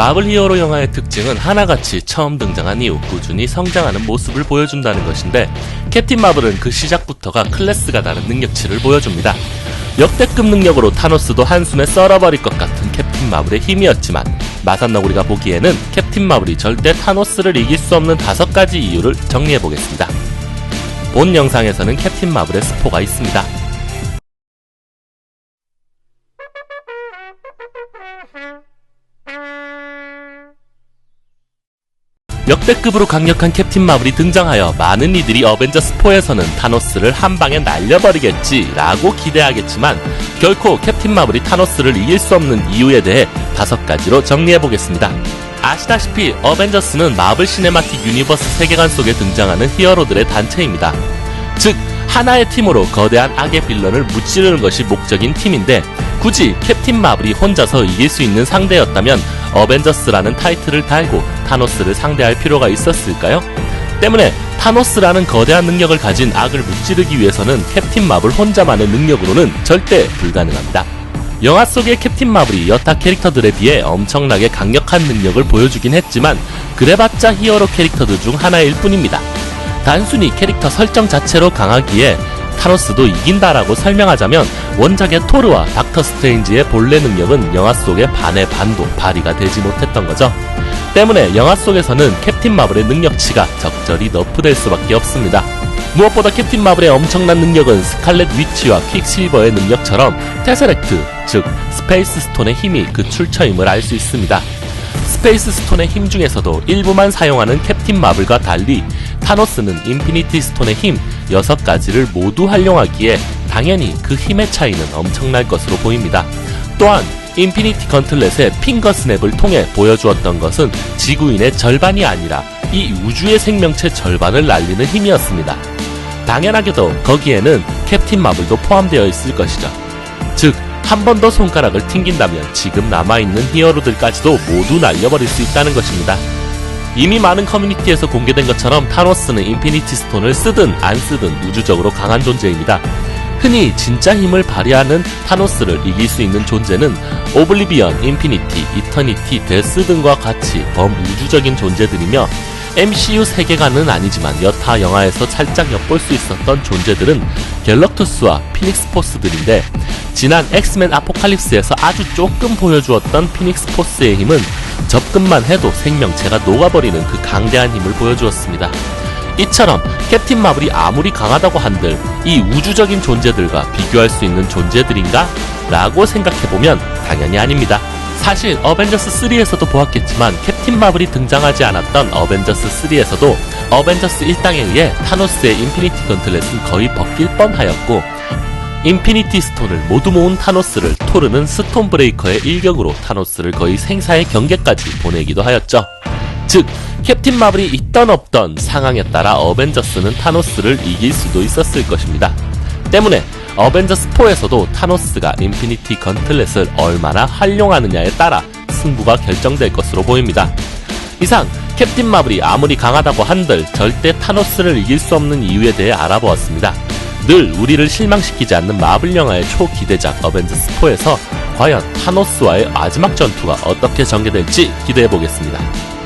마블 히어로 영화의 특징은 하나같이 처음 등장한 이후 꾸준히 성장하는 모습을 보여준다는 것인데 캡틴 마블은 그 시작부터가 클래스가 다른 능력치를 보여줍니다. 역대급 능력으로 타노스도 한숨에 썰어버릴 것 같은 캡틴 마블의 힘이었지만 마산너구리가 보기에는 캡틴 마블이 절대 타노스를 이길 수 없는 다섯 가지 이유를 정리해보겠습니다. 본 영상에서는 캡틴 마블의 스포가 있습니다. 역대급으로 강력한 캡틴 마블이 등장하여 많은 이들이 어벤져스 4에서는 타노스를 한 방에 날려버리겠지라고 기대하겠지만 결코 캡틴 마블이 타노스를 이길 수 없는 이유에 대해 다섯 가지로 정리해 보겠습니다. 아시다시피 어벤져스는 마블 시네마틱 유니버스 세계관 속에 등장하는 히어로들의 단체입니다. 즉 하나의 팀으로 거대한 악의 빌런을 무찌르는 것이 목적인 팀인데 굳이 캡틴 마블이 혼자서 이길 수 있는 상대였다면 어벤져스라는 타이틀을 달고 타노스를 상대할 필요가 있었을까요? 때문에 타노스라는 거대한 능력을 가진 악을 무찌르기 위해서는 캡틴 마블 혼자만의 능력으로는 절대 불가능합니다. 영화 속의 캡틴 마블이 여타 캐릭터들에 비해 엄청나게 강력한 능력을 보여주긴 했지만 그래봤자 히어로 캐릭터들 중 하나일 뿐입니다. 단순히 캐릭터 설정 자체로 강하기에 타노스도 이긴다라고 설명하자면 원작의 토르와 닥터 스트레인지의 본래 능력은 영화 속의 반의 반도 발휘가 되지 못했던 거죠. 때문에 영화 속에서는 캡틴 마블의 능력치가 적절히 너프될 수밖에 없습니다. 무엇보다 캡틴 마블의 엄청난 능력은 스칼렛 위치와 퀵실버의 능력처럼 테세렉트, 즉 스페이스 스톤의 힘이 그 출처임을 알 수 있습니다. 스페이스 스톤의 힘 중에서도 일부만 사용하는 캡틴 마블과 달리 타노스는 인피니티 스톤의 힘 6가지를 모두 활용하기에 당연히 그 힘의 차이는 엄청날 것으로 보입니다. 또한 인피니티 건틀렛의 핑거 스냅을 통해 보여주었던 것은 지구인의 절반이 아니라 이 우주의 생명체 절반을 날리는 힘이었습니다. 당연하게도 거기에는 캡틴 마블도 포함되어 있을 것이죠. 즉, 한 번 더 손가락을 튕긴다면 지금 남아있는 히어로들까지도 모두 날려버릴 수 있다는 것입니다. 이미 많은 커뮤니티에서 공개된 것처럼 타노스는 인피니티 스톤을 쓰든 안 쓰든 우주적으로 강한 존재입니다. 흔히 진짜 힘을 발휘하는 타노스를 이길 수 있는 존재는 오블리비언, 인피니티, 이터니티, 데스 등과 같이 범우주적인 존재들이며 MCU 세계관은 아니지만 여타 영화에서 살짝 엿볼 수 있었던 존재들은 갤럭투스와 피닉스 포스들인데 지난 엑스맨 아포칼립스에서 아주 조금 보여주었던 피닉스 포스의 힘은 접근만 해도 생명체가 녹아버리는 그 강대한 힘을 보여주었습니다. 이처럼 캡틴 마블이 아무리 강하다고 한들 이 우주적인 존재들과 비교할 수 있는 존재들인가? 라고 생각해보면 당연히 아닙니다. 사실 어벤져스 3에서도 보았겠지만 캡틴 마블이 등장하지 않았던 어벤져스 3에서도 어벤져스 1당에 의해 타노스의 인피니티 건틀렛은 거의 벗길 뻔하였고 인피니티 스톤을 모두 모은 타노스를 토르는 스톤 브레이커의 일격으로 타노스를 거의 생사의 경계까지 보내기도 하였죠. 즉 캡틴 마블이 있던 없던 상황에 따라 어벤져스는 타노스를 이길 수도 있었을 것입니다. 때문에 어벤져스 4에서도 타노스가 인피니티 건틀렛을 얼마나 활용하느냐에 따라 승부가 결정될 것으로 보입니다. 이상 캡틴 마블이 아무리 강하다고 한들 절대 타노스를 이길 수 없는 이유에 대해 알아보았습니다. 늘 우리를 실망시키지 않는 마블 영화의 초기대작 어벤져스 4에서 과연 타노스와의 마지막 전투가 어떻게 전개될지 기대해 보겠습니다.